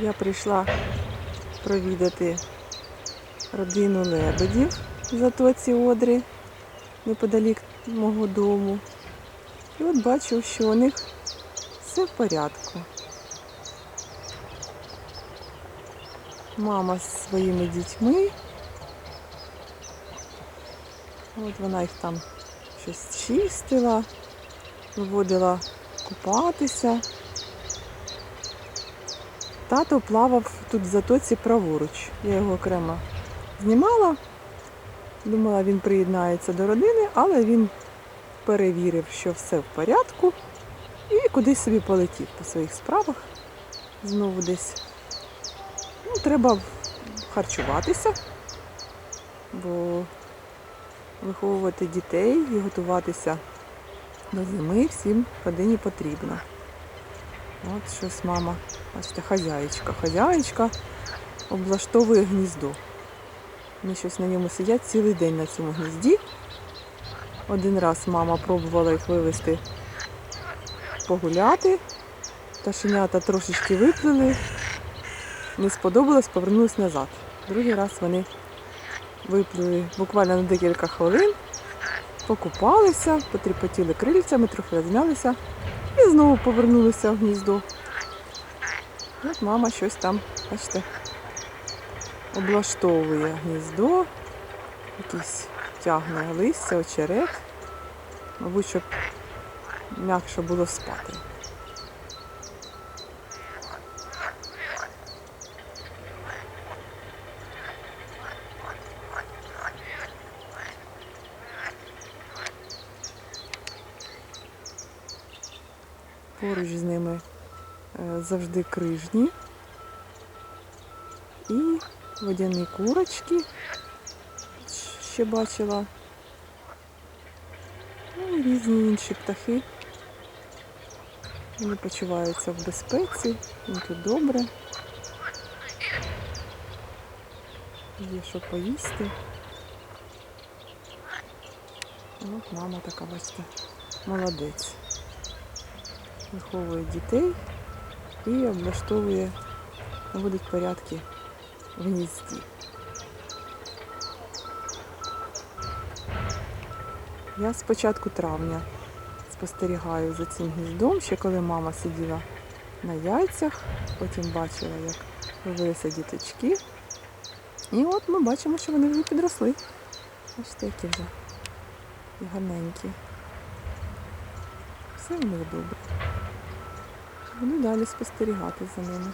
Я прийшла провідати родину лебедів в затоці Одрі неподалік мого дому. І от бачу, що у них все в порядку. Мама з своїми дітьми. От вона їх там щось чистила, виводила купатися. Тато плавав тут в затоці праворуч. Я його окремо знімала. Думала, він приєднається до родини, але він перевірив, що все в порядку, і кудись собі полетів по своїх справах. Знову десь. Ну, треба харчуватися, бо виховувати дітей і готуватися до зими всім родині потрібно. От щось мама, бачите, хазяєчка. Хазяєчка облаштовує гніздо. Вони щось на ньому сидять цілий день на цьому гнізді. Один раз мама пробувала їх вивезти погуляти. Пташенята трошечки виплили, не сподобалось, повернулись назад. Другий раз вони виплили буквально на декілька хвилин, покупалися, потріпотіли крильцями, трохи розмялися і знову повернулися в гніздо. От мама щось там, бачите, облаштовує гніздо, якийсь тягне листя, очерет, мабуть, щоб м'якше було спати. Поруч з ними е, завжди крижні і водяні курочки ще бачила. Ну і різні інші птахи. Вони почуваються в безпеці, їм тут добре. Є що поїсти. От мама така, бачите, молодець. Виховує дітей і облаштовує, наводить порядки в гнізді. Я з початку травня спостерігаю за цим гніздом, ще коли мама сиділа на яйцях, потім бачила, як вивелися діточки. І от ми бачимо, що вони вже підросли. Бачите, які вже і гарненькі. Все в них добре. Буду далі спостерігати за ними.